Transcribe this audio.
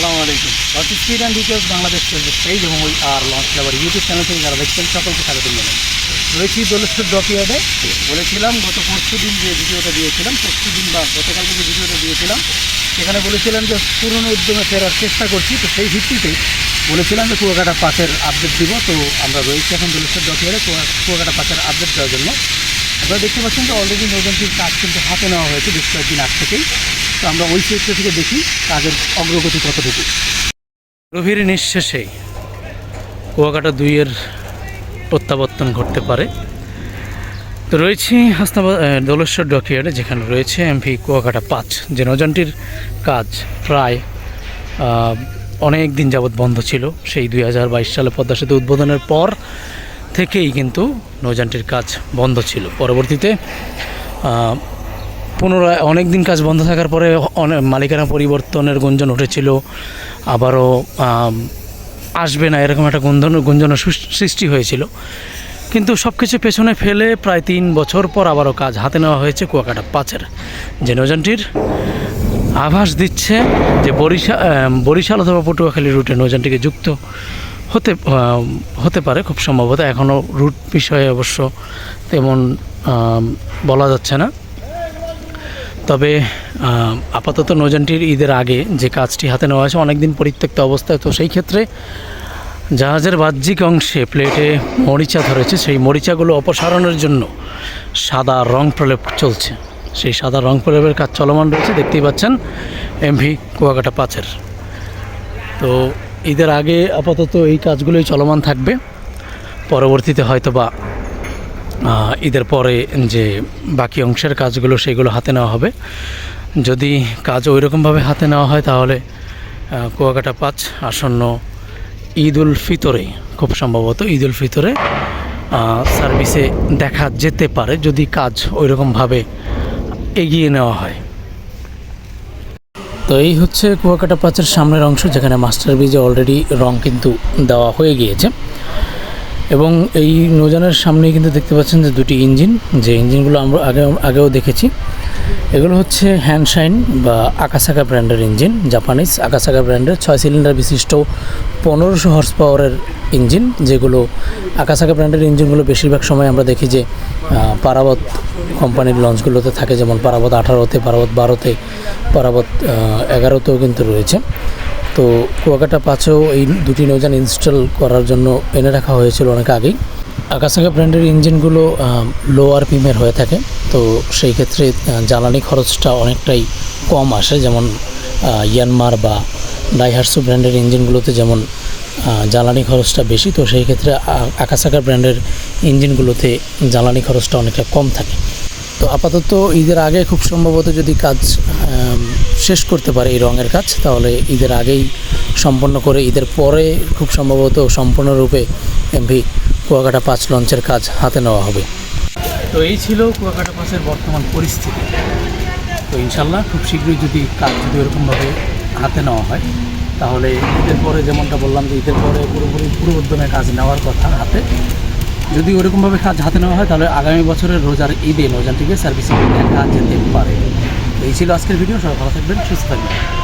আসসালামু আলাইকুম। Launch speed and details Bangladesh Facebook page এবং ওই আর লঞ্চ আবার ইউটিউব চ্যানেল থেকে যারা দেখছেন, সকলকে স্বাগত জানাই। রয়েছি দোলেশ্বর ডকিয়ার্ডে বলেছিলাম গত পরশু দিন যে ভিডিওটা দিয়েছিলাম, পরশু দিন বা গতকালকে যে ভিডিওটা দিয়েছিলাম, সেখানে বলেছিলাম যে পুরনো উদ্যমে ফেরার চেষ্টা করছি, তো সেই ভিত্তিতে বলেছিলাম যে কুয়াকাটা পাসের আপডেট দিব। তো আমরা রয়েছি এখন দোলেশ্বর ডকিয়ার্ডে কুয়াকাটা পাসের আপডেট দেওয়ার জন্য। আপনারা দেখতে পাচ্ছেন যে অলরেডি নৌযানটির কাজ কিন্তু হাতে নেওয়া হয়েছে বেশ কয়েকদিন আগ থেকেই। তো আমরা ওই সেক্টর থেকে দেখি কাজের অগ্রগতি কতটুকু। গভীর নিঃশেষে কুয়াকাটা দুইয়ের প্রত্যাবর্তন ঘটতে পারে। তো রয়েছে হাসনাবাদ দোলেশ্বর ডকিয়ার্ডে যেখানে রয়েছে এমভি কুয়াকাটা পাঁচ। যে নৌযানটির কাজ প্রায় অনেক দিন যাবৎ বন্ধ ছিল। সেই দুই হাজার বাইশ সালে পদ্মা সেতু উদ্বোধনের পর থেকেই কিন্তু নৌযানটির কাজ বন্ধ ছিল। পরবর্তীতে পুনরায় অনেক দিন কাজ বন্ধ থাকার পরে অনেক মালিকানা পরিবর্তনের গুঞ্জন উঠেছিল। আবারও আসবে না এরকম একটা গুঞ্জন গুঞ্জন সৃষ্টি হয়েছিল। কিন্তু সব কিছু পেছনে ফেলে প্রায় তিন বছর পর আবারও কাজ হাতে নেওয়া হয়েছে কুয়াকাটা পাঁচের। যে নৌযানটির আভাস দিচ্ছে যে বরিশাল বরিশাল অথবা পটুয়াখালী রুটে নৌযানটিকে যুক্ত হতে হতে পারে খুব সম্ভবত। এখনও রুট বিষয়ে অবশ্য তেমন বলা যাচ্ছে না। তবে আপাতত নৌযানটির ঈদের আগে যে কাজটি হাতে নেওয়া হয়েছে, অনেকদিন পরিত্যক্ত অবস্থায়, তো সেই ক্ষেত্রে জাহাজের বাহ্যিক অংশে প্লেটে মরিচা ধরেছে। সেই মরিচাগুলো অপসারণের জন্য সাদা রং প্রলেপ চলছে। সেই সাদা রং প্রলেপের কাজ চলমান রয়েছে, দেখতেই পাচ্ছেন এমভি কুয়াকাটা পাঁচের। তো ঈদের আগে আপাতত এই কাজগুলোই চলমান থাকবে। পরবর্তীতে হয়তো বা ঈদের পরে যে বাকি অংশের কাজগুলো সেগুলো হাতে নেওয়া হবে। যদি কাজ ওই রকমভাবে হাতে নেওয়া হয় তাহলে কুয়াকাটা পাঁচ আসন্ন ঈদ উল ফিতরে, খুব সম্ভবত ঈদ উল ফিতরে সার্ভিসে দেখা যেতে পারে যদি কাজ ওই রকমভাবে এগিয়ে নেওয়া হয়। তো এই হচ্ছে কুয়াকাটা পাচের সামনের অংশ, যেখানে মাস্টার ব্রিজে অলরেডি রং কিন্তু দেওয়া হয়ে গিয়েছে। এবং এই নৌযানের সামনেই কিন্তু দেখতে পাচ্ছেন যে দুটি ইঞ্জিন, যে ইঞ্জিনগুলো আমরা আগে, আগেও দেখেছি। এগুলো হচ্ছে হ্যান্ডশাইন বা আকাশাকা ব্র্যান্ডের ইঞ্জিন, জাপানিজ আকাসাকা ব্র্যান্ডের ছয় সিলিন্ডার বিশিষ্ট পনেরোশো হর্স পাওয়ারের ইঞ্জিন, যেগুলো আকাসাকা ব্র্যান্ডের ইঞ্জিনগুলো বেশিরভাগ সময় আমরা দেখি যে পারাবত কোম্পানির লঞ্চগুলোতে থাকে, যেমন পারাবত আঠারোতে, পারাবত বারোতে, পারাবত এগারোতেও কিন্তু রয়েছে। তো কুয়াকাটা পাঁচেও এই দুটি নৌযান ইনস্টল করার জন্য এনে রাখা হয়েছিল অনেক আগেই। আকাশাকা ব্র্যান্ডের ইঞ্জিনগুলো লো আরপিএমের হয়ে থাকে। তো সেই ক্ষেত্রে জ্বালানি খরচটা অনেকটাই কম আসে। যেমন ইয়ানমার বা ডাইহার্সু ব্র্যান্ডের ইঞ্জিনগুলোতে যেমন জ্বালানি খরচটা বেশি, তো সেই ক্ষেত্রে আকাশাকা ব্র্যান্ডের ইঞ্জিনগুলোতে জ্বালানি খরচটা অনেকটা কম থাকে। তো আপাতত ঈদের আগে খুব সম্ভবত যদি কাজ শেষ করতে পারে এই রঙের কাজ, তাহলে ঈদের আগেই সম্পন্ন করে ঈদের পরে খুব সম্ভবত সম্পূর্ণরূপে এমভি কুয়াকাটা পাঁচ লঞ্চের কাজ হাতে নেওয়া হবে। তো এই ছিল কুয়াকাটা পাঁচের বর্তমান পরিস্থিতি। তো ইনশাল্লাহ খুব শীঘ্রই যদি কাজ যদি ওরকমভাবে হাতে নেওয়া হয়, তাহলে ঈদের পরে যেমনটা বললাম যে ঈদের পরে পুরোপুরি পুরো উদ্যমে কাজ নেওয়ার কথা হাতে। যদি ওরকমভাবে কাজ হাতে নেওয়া হয়, তাহলে আগামী বছরের রোজার ঈদে নৌযানটিকে সার্ভিসিং দেখা যেতে পারে। এই ছিল আজকের ভিডিও সবাই ভালো থাকবেন সুস্থ থাকবেন।